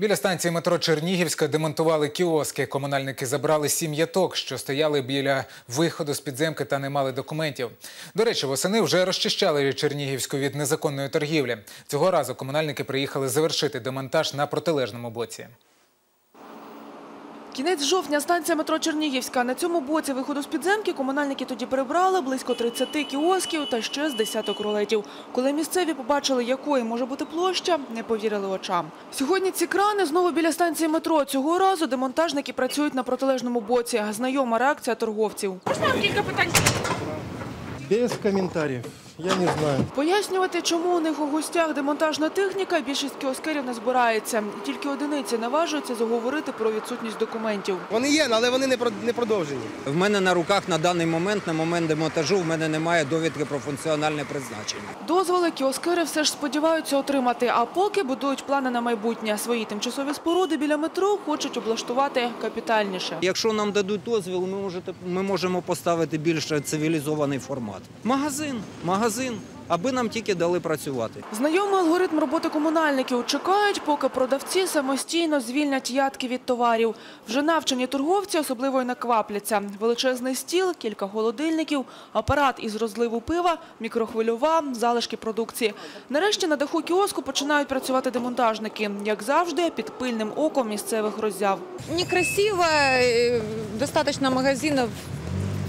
Біля станції метро Чернігівська демонтували кіоски. Комунальники забрали сім яток, що стояли біля виходу з підземки та не мали документів. До речі, восени вже розчищали Чернігівську від незаконної торгівлі. Цього разу комунальники приїхали завершити демонтаж на протилежному боці. Кінець жовтня, станція метро Чернігівська. На цьому боці виходу з підземки комунальники тоді прибрали близько 30 кіосків та ще з десяток рулетів. Коли місцеві побачили, якої може бути площа, не повірили очам. Сьогодні ці крани знову біля станції метро. Цього разу демонтажники працюють на протилежному боці. Знайома реакція торговців. Без комментариев. Я не знаю. Пояснювати, чому у них у гостях демонтажна техніка, більшість кіоскерів не збирається. І тільки одиниці наважуються заговорити про відсутність документів. Вони є, але вони не про- не продовжені. В мене на руках на даний момент, на момент демонтажу, в мене немає довідки про функціональне призначення. Дозволи кіоскери все ж сподіваються отримати, а поки будують плани на майбутнє. Свої тимчасові споруди біля метро хочуть облаштувати капітальніше. Якщо нам дадуть дозвіл, ми, можете, ми можемо поставити більш цивілізований формат. Магазин, магазин, аби нам тільки дали працювати. Знайомий алгоритм роботи комунальників чекають, поки продавці самостійно звільнять ядки від товарів. Вже навчені торговці особливо й наквапляться. Величезний стіл, кілька холодильників, апарат із розливу пива, мікрохвильова, залишки продукції. Нарешті на даху кіоску починають працювати демонтажники. Як завжди, під пильним оком місцевих роззяв. некрасиво, э, достаточно магазинов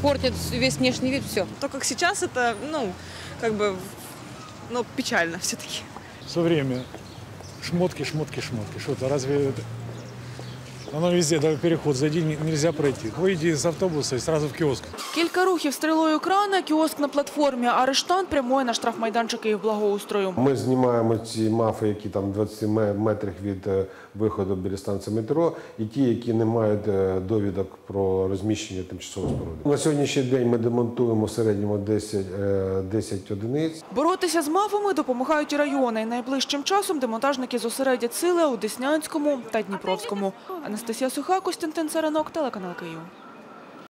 портят весь внешний вид, все. То, как сейчас, это, ну, как бы, ну, печально все-таки. все время шмотки, шмотки, шмотки. Что это, разве это- оно везде, даже переход, зайди, не- нельзя пройти. Выйди из автобуса и сразу в киоск. Кілька рухів стрілою крана, кіоск на платформі, арештант прямує на штрафмайданчик Київблагоустрою. Ми знімаємо ці мафи, які там 20 ме- метрах від е, виходу біля станції метро, і ті, які не мають е, довідок про розміщення тимчасової споруди. На сьогоднішній день ми демонтуємо в середньому 10, е, 10 одиниць. Боротися з мафами допомагають і райони. Найближчим часом демонтажники зосередять сили у Деснянському та Дніпровському. Анастасія Суха, Костянтин Царинок, телеканал Київ.